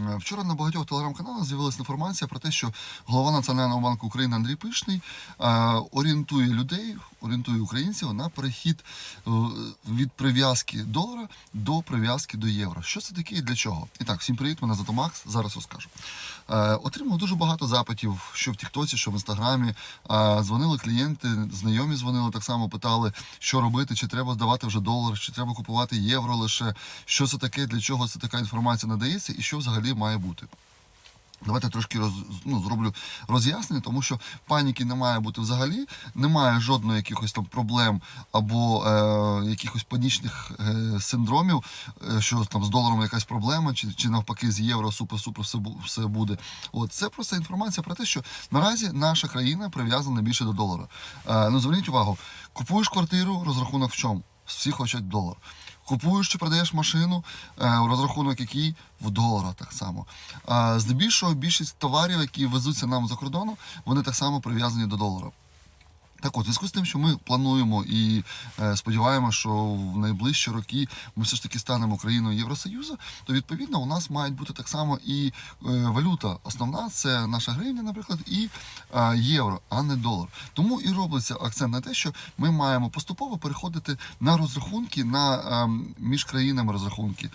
Е, Вчора на багатьох телеграм-каналах з'явилася інформація про те, що голова Національного банку України Андрій Пишний е, орієнтує людей, орієнтує українців на перехід е, від прив'язки долара до прив'язки до євро. Що це таке і для чого? І так, всім привіт, мене звати Макс, зараз розкажу. Отримав дуже багато запитів, що в Тіктоці, що в інстаграмі. Дзвонили клієнти, знайомі дзвонили, так само питали, що робити, чи треба здавати вже долар, чи треба купувати євро лише, що це таке, для чого це така інформація надається і що взагалі має бути. Давайте трошки роз, ну, зроблю роз'яснення, тому що паніки не має бути взагалі, немає жодної якихось там проблем або е, якихось панічних е, синдромів, е, що там з доларом якась проблема, чи, чи навпаки з євро супер-супер все, все буде. От це просто інформація про те, що наразі наша країна прив'язана більше до долара. Е, ну зверніть увагу, купуєш квартиру, розрахунок в чому? Всі хочуть долар. Купуєш чи продаєш машину, е, розрахунок який в доларах так само. Здебільшого більшість товарів, які везуться нам за кордону, вони так само прив'язані до долара. Так от, в зв'язку з тим, що ми плануємо і е, сподіваємося, що в найближчі роки ми все ж таки станемо країною Євросоюзу, то відповідно у нас мають бути так само і е, валюта. Основна це наша гривня, наприклад, і е, євро, а не долар. Тому і робиться акцент на те, що ми маємо поступово переходити на розрахунки, на е, між країнами розрахунки.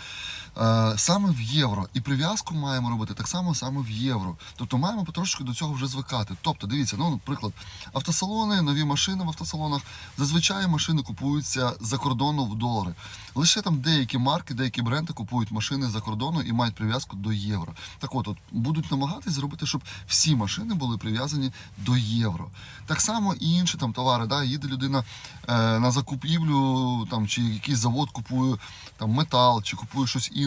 Е, саме в євро. І прив'язку маємо робити так само саме в євро. Тобто маємо потрошки до цього вже звикати. Тобто, дивіться, ну, наприклад, автосалони, нові машини в автосалонах. Зазвичай машини купуються за кордону в долари. Лише там деякі марки, деякі бренди купують машини за кордону і мають прив'язку до євро. Так от, от будуть намагатись зробити, щоб всі машини були прив'язані до євро. Так само і інші там товари. Да? Їде людина е, на закупівлю, там, чи якийсь завод купує там, метал, чи купує щось інше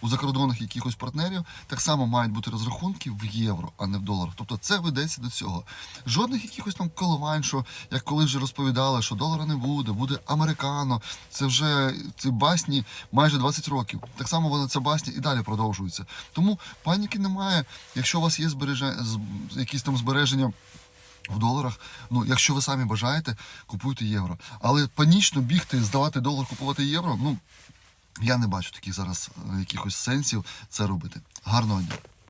у закордонних якихось партнерів. Так само мають бути розрахунки в євро, а не в доларах. Тобто це ведеться до цього. Жодних якихось там коливань, що як коли вже розповідали, що долара не буде, буде американо. Це вже ці басні майже 20 років. Так само вони це басні і далі продовжуються. Тому паніки немає. Якщо у вас є збереже... з- якісь там збереження. В доларах, ну якщо ви самі бажаєте, купуйте євро. Але панічно бігти, здавати долар, купувати євро. Ну я не бачу таких зараз е, якихось сенсів це робити. Гарного дня.